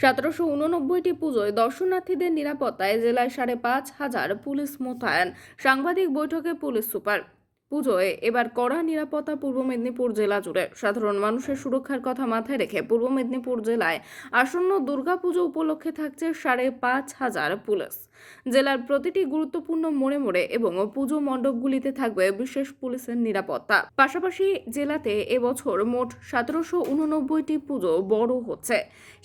সতেরোশো উননব্বইটি পুজোয় দর্শনার্থীদের নিরাপত্তায় জেলায় সাড়ে পাঁচ হাজার পুলিশ মোতায়েন, সাংবাদিক বৈঠকে পুলিশ সুপার। পুজোয় এবার কড়া নিরাপত্তা পূর্ব মেদিনীপুর জেলা জুড়ে। সাধারণ মানুষের সুরক্ষার কথা মাথায় রেখে পূর্ব মেদিনীপুর জেলায় আসন্ন দুর্গাপুজো উপলক্ষে থাকছে সাড়ে পাঁচ হাজার পুলিশ। জেলার প্রতিটি গুরুত্বপূর্ণ মোড়ে মোড়ে এবং পুজো মণ্ডপগুলিতে থাকবে বিশেষ পুলিশের নিরাপত্তা। পাশাপাশি জেলাতে এবছর মোট সতেরোশো উননব্বইটি পুজো বড় হচ্ছে।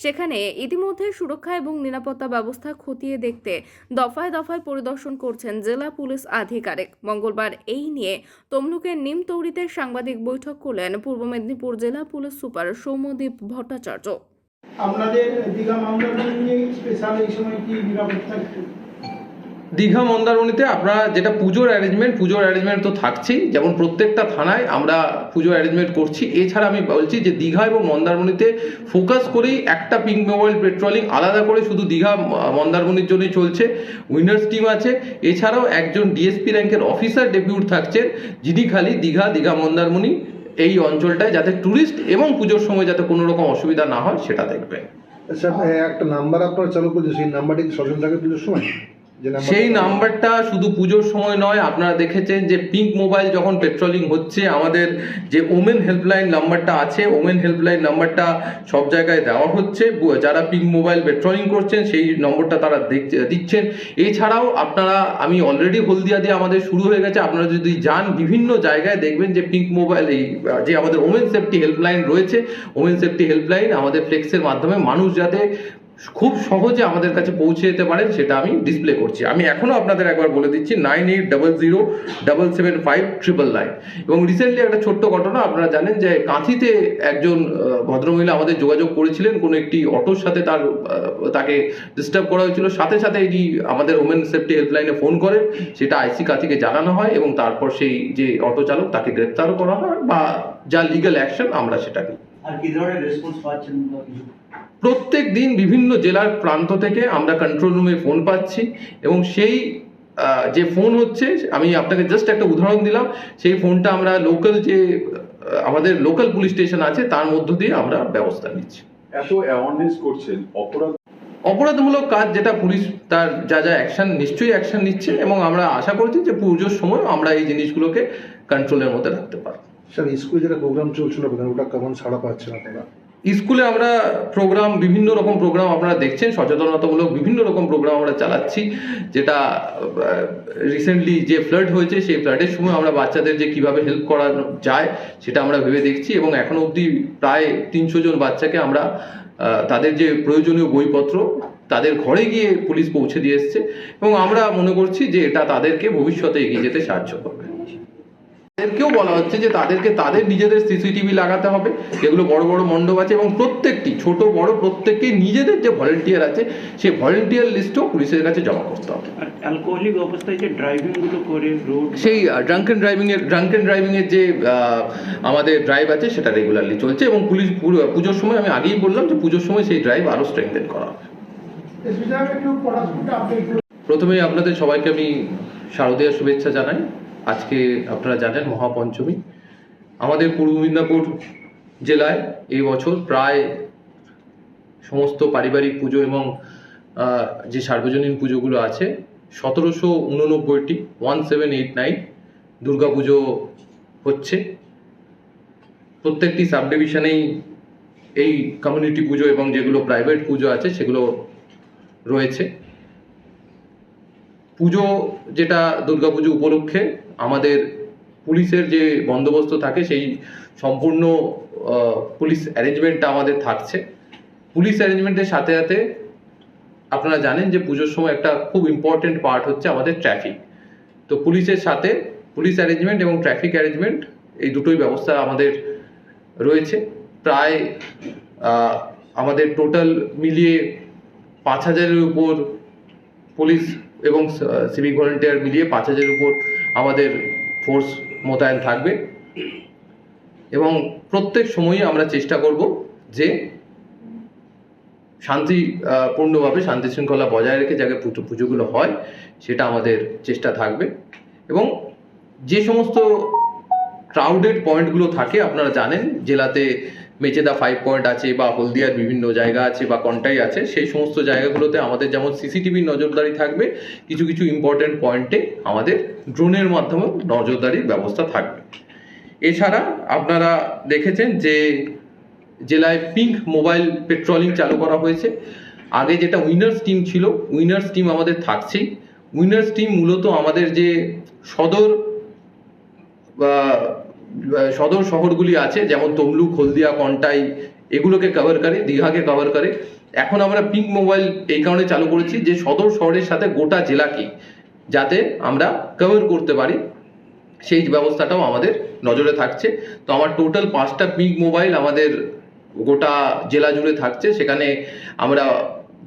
সেখানে ইতিমধ্যে সুরক্ষা এবং নিরাপত্তা ব্যবস্থা খতিয়ে দেখতে দফায় দফায় পরিদর্শন করছেন জেলা পুলিশ আধিকারিক। মঙ্গলবার এই নিয়ে তমলুকের নিমতৌড়িতে সাংবাদিক বৈঠক করলেন পূর্ব মেদিনীপুর জেলা পুলিশ সুপার সৌম্যদীপ ভট্টাচার্য। আপনাদের দীঘা মাউন্টেন নিয়ে স্পেশাল এই সময় কি নিরাপত্তা দীঘা মন্দারমণিতে আপনারা যেটা পুজোর অ্যারেঞ্জমেন্ট পুজোর অ্যারেঞ্জমেন্ট তো থাকছেই। যেমন প্রত্যেকটা থানায় আমরা পুজো অ্যারেঞ্জমেন্ট করছি। এছাড়া আমি বলছি যে দীঘা এবং মন্দারমণিতে ফোকাস করেই একটা পিঙ্ক মোবাইল পেট্রোলিং আলাদা করে শুধু দীঘা মন্দারমণির জন্যই চলছে। উইনার্স টিম আছে। এছাড়াও একজন ডিএসপি র্যাঙ্কের অফিসার ডেপিউট থাকছেন যিনি খালি দীঘা দীঘা মন্দারমণি এই অঞ্চলটায় যাতে ট্যুরিস্ট এবং পুজোর সময় যাতে কোনো রকম অসুবিধা না হয় সেটা দেখবেন। আচ্ছা এ, একটা নাম্বার আপনারা চালু করেছে সেই নাম্বারটি সচল থাকে পুজোর সময়? সেই নাম্বারটা শুধু পুজোর সময় নয় আপনারা দেখেছেন যে পিঙ্ক মোবাইল যখন পেট্রোলিং হচ্ছে আমাদের যে ওমেন হেল্পলাইন নাম্বারটা আছে ওমেন হেল্পলাইন নাম্বারটা সব জায়গায় দেওয়া হচ্ছে। যারা পিঙ্ক মোবাইল পেট্রোলিং করছেন সেই নম্বরটা তারা দিচ্ছেন। এছাড়াও আপনারা আমি অলরেডি হলদিয়া দিয়ে আমাদের শুরু হয়ে গেছে আপনারা যদি যান বিভিন্ন জায়গায় দেখবেন যে পিঙ্ক মোবাইল এই যে আমাদের ওমেন সেফটি হেল্পলাইন রয়েছে ওমেন সেফটি হেল্পলাইন আমাদের ফ্লেক্সের মাধ্যমে মানুষ যাতে খুব সহজে আমাদের কাছে পৌঁছে যেতে পারেন, সেটা আমি ডিসপ্লে করছি। আমি এখনও আপনাদের একবার বলে দিচ্ছি nine eight double zero double seven five triple nine এবং রিসেন্টলি একটা ছোট্ট ঘটনা, আপনারা জানেন যে কাঁথিতে একজন ভদ্রমহিলা আমাদের যোগাযোগ করেছিলেন, কোনো একটি অটোর সাথে তার তাকে ডিস্টার্ব করা হয়েছিল। সাথে সাথে এটি আমাদের ওমেন সেফটি হেল্পলাইনে ফোন করে, সেটা আইসি কাঁথিকে জানানো হয় এবং তারপর সেই যে অটো চালক, তাকে গ্রেপ্তারও করা হয় বা যা লিগাল অ্যাকশন আমরা সেটা নিই আর কি ধরনের রেসপন্স পাচ্ছেন প্রত্যেক দিন বিভিন্ন জেলার প্রান্ত থেকে আমরা কন্ট্রোল রুমে ফোন পাচ্ছি এবং সেই যে ফোন হচ্ছে আমি আপনাকে জাস্ট একটা উদাহরণ দিলাম সেই ফোনটা আমরা লোকাল যে আমাদের লোকাল পুলিশ স্টেশন আছে তার মধ্য দিয়ে আমরা ব্যবস্থা নিচ্ছি। এত অ্যাওয়ারনেস করছেন অপরাধ অপরাধমূলক কাজ যেটা পুলিশ তার যা যা অ্যাকশন নিশ্চয়ই অ্যাকশন নিচ্ছে এবং আমরা আশা করছি যে পুজোর সময় আমরা এই জিনিসগুলোকে কন্ট্রোলের মধ্যে রাখতে পারব। স্যার স্কুলে যেটা প্রোগ্রাম চলছিল ওটা কেমন ছাড়া পাচ্ছেন আপনারা? স্কুলে আমরা প্রোগ্রাম বিভিন্ন রকম প্রোগ্রাম আপনারা দেখছেন, সচেতনতামূলক বিভিন্ন রকম প্রোগ্রাম আমরা চালাচ্ছি, যেটা রিসেন্টলি যে ফ্লাড হয়েছে, সেই ফ্লাডের সময় আমরা বাচ্চাদের যে কীভাবে হেল্প করা যায়, সেটা আমরা ভেবে দেখছি এবং এখনও অবধি প্রায় তিনশো জন বাচ্চাকে আমরা তাদের যে প্রয়োজনীয় বইপত্র, তাদের ঘরে গিয়ে পুলিশ পৌঁছে দিয়ে এসছে এবং আমরা মনে করছি যে এটা তাদেরকে ভবিষ্যতে এগিয়ে যেতে সাহায্য করবে। তাদেরকেও বলা হচ্ছে যে তাদেরকে তাদের নিজেদের সিসিটিভি লাগাতে হবে যেগুলো বড় বড় মণ্ডপ আছে এবং প্রত্যেকটি ছোট বড় প্রত্যেককেই নিজেদের যে ভলেন্টিয়ার আছে সেই ভলেন্টিয়ার লিস্টও পুলিশের কাছে জমা করতে হবে। অ্যালকোহলিক অবস্থায় যে ড্রাইভিংগুলো করে রোড সেই ড্রাঙ্কেন ড্রাইভিং এর ড্রাঙ্কেন ড্রাইভিং এর যে আহ, আমাদের ড্রাইভ আছে সেটা রেগুলারলি চলছে এবং পুলিশ পুজোর সময় আমি আগেই বললাম যে পুজোর সময় সেই ড্রাইভ আরও স্ট্রেংথেন করা হবে। প্রথমেই আপনাদের সবাইকে আমি শারদীয় শুভেচ্ছা জানাই। আজকে আপনারা জানেন মহাপঞ্চমী। আমাদের পূর্ব মেদিনীপুর জেলায় এই বছর প্রায় সমস্ত পারিবারিক পুজো এবং যে সার্বজনীন পুজোগুলো আছে, সতেরোশো উননব্বইটি, one seven eight nine Durga Puja হচ্ছে। প্রত্যেকটি সাব ডিভিশনেই এই কমিউনিটি পুজো এবং যেগুলো প্রাইভেট পুজো আছে, সেগুলো রয়েছে। পুজো যেটা দুর্গাপুজো উপলক্ষে আমাদের পুলিশের যে বন্দোবস্ত থাকে, সেই সম্পূর্ণ পুলিশ অ্যারেঞ্জমেন্টটা আমাদের থাকছে। পুলিশ অ্যারেঞ্জমেন্টের সাথে সাথে আপনারা জানেন যে পুজোর সময় একটা খুব ইম্পর্টেন্ট পার্ট হচ্ছে আমাদের ট্রাফিক তো পুলিশের সাথে পুলিশ অ্যারেঞ্জমেন্ট এবং ট্রাফিক অ্যারেঞ্জমেন্ট এই দুটোই ব্যবস্থা আমাদের রয়েছে। প্রায় আমাদের টোটাল মিলিয়ে পাঁচ হাজারের উপর পুলিশ এবং সিভিক ভলেন্টিয়ার মিলিয়ে পাঁচ হাজারের উপর আমাদের ফোর্স মোতায়েন থাকবে। এবং প্রত্যেক সময়ই আমরা চেষ্টা করব যে শান্তি পূর্ণভাবে শান্তি শৃঙ্খলা বজায় রেখে যাকে পুজো, পুজোগুলো হয়, সেটা আমাদের চেষ্টা থাকবে। এবং যে সমস্ত ক্রাউডেড পয়েন্টগুলো থাকে, আপনারা জানেন, জেলাতে মেচেদা ফাইভ পয়েন্ট আছে বা হলদিয়ার বিভিন্ন জায়গা আছে বা কন্টাই আছে, সেই সমস্ত জায়গাগুলোতে আমাদের যেমন সিসিটিভি নজরদারি থাকবে, কিছু কিছু ইম্পর্টেন্ট পয়েন্টে আমাদের ড্রোনের মাধ্যমে নজরদারির ব্যবস্থা থাকবে। এছাড়া আপনারা দেখেছেন যে জেলায় পিঙ্ক মোবাইল পেট্রোলিং চালু করা হয়েছে। আগে যেটা উইনার্স টিম ছিল উইনার্স টিম আমাদের থাকছেই। উইনার্স টিম মূলত আমাদের যে সদর সদর শহরগুলি আছে, যেমন তমলুক, হলদিয়া, কন্টাই, এগুলোকে কভার করে, দীঘাকে কভার করে। এখন আমরা পিঙ্ক মোবাইল এই কারণে চালু করেছি যে সদর শহরের সাথে গোটা জেলাকে যাতে আমরা কভার করতে পারি, সেই ব্যবস্থাটাও আমাদের নজরে থাকছে। তো আমার টোটাল পাঁচটা পিঙ্ক মোবাইল আমাদের গোটা জেলা জুড়ে থাকছে। সেখানে আমরা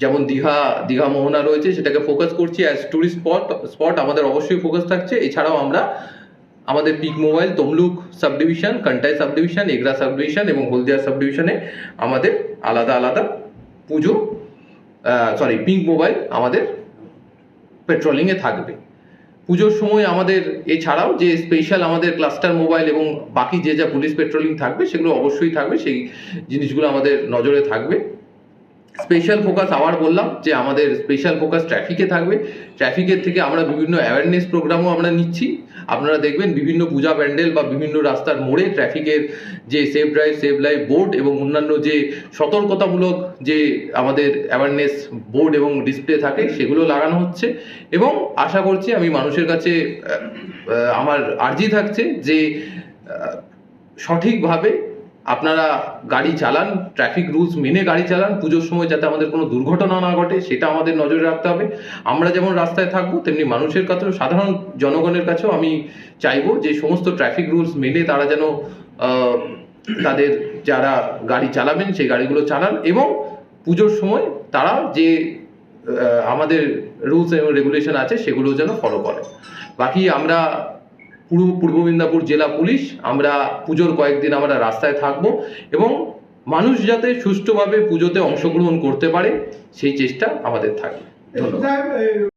যেমন দীঘা দীঘা মোহনা রয়েছে, সেটাকে ফোকাস করছি অ্যাজ টুরিস্ট স্পট স্পট আমাদের অবশ্যই ফোকাস থাকছে। এছাড়াও আমরা আমাদের pick mobile Tamluk sub division Contai sub division Egra sub division এবং হলদিয়া সাব ডিভিশনে আমাদের আলাদা আলাদা পুজো সরি পিঙ্ক মোবাইল আমাদের পেট্রোলিংয়ে থাকবে। পুজোর সময় আমাদের এছাড়াও যে স্পেশাল আমাদের ক্লাস্টার মোবাইল এবং বাকি যে যা পুলিশ পেট্রোলিং থাকবে সেগুলো অবশ্যই থাকবে, সেই জিনিসগুলো আমাদের নজরে থাকবে। স্পেশাল ফোকাস আবার বললাম যে আমাদের স্পেশাল ফোকাস ট্রাফিকে থাকবে। ট্রাফিকের থেকে আমরা বিভিন্ন অ্যাওয়ারনেস প্রোগ্রামও আমরা নিচ্ছি। আপনারা দেখবেন বিভিন্ন পূজা প্যান্ডেল বা বিভিন্ন রাস্তার মোড়ে ট্রাফিকের যে safe drive save life board এবং অন্যান্য যে সতর্কতামূলক যে আমাদের অ্যাওয়ারনেস বোর্ড এবং ডিসপ্লে থাকে, সেগুলো লাগানো হচ্ছে। এবং আশা করছি আমি মানুষের কাছে আমার আর্জি থাকছে যে সঠিকভাবে আপনারা গাড়ি চালান ট্রাফিক রুলস মেনে গাড়ি চালান, পুজোর সময় যাতে আমাদের কোনো দুর্ঘটনা না ঘটে, সেটা আমাদের নজরে রাখতে হবে। আমরা যেমন রাস্তায় থাকব, তেমনি মানুষের কাছেও, সাধারণ জনগণের কাছেও আমি চাইব যে সমস্ত ট্রাফিক রুলস মেনে তারা যেন তাদের যারা গাড়ি চালাবেন, সেই গাড়িগুলো চালান এবং পুজোর সময় তারা যে আমাদের রুলস এবং রেগুলেশন আছে, সেগুলো যেন ফলো করে। বাকি আমরা পূর্ব পূর্ব মেদিনীপুর জেলা পুলিশ, আমরা পুজোর কয়েকদিন আমরা রাস্তায় থাকব এবং মানুষ যাতে সুষ্ঠুভাবে পুজোতে অংশগ্রহণ করতে পারে, সেই চেষ্টা আমাদের থাকবে। ধন্যবাদ।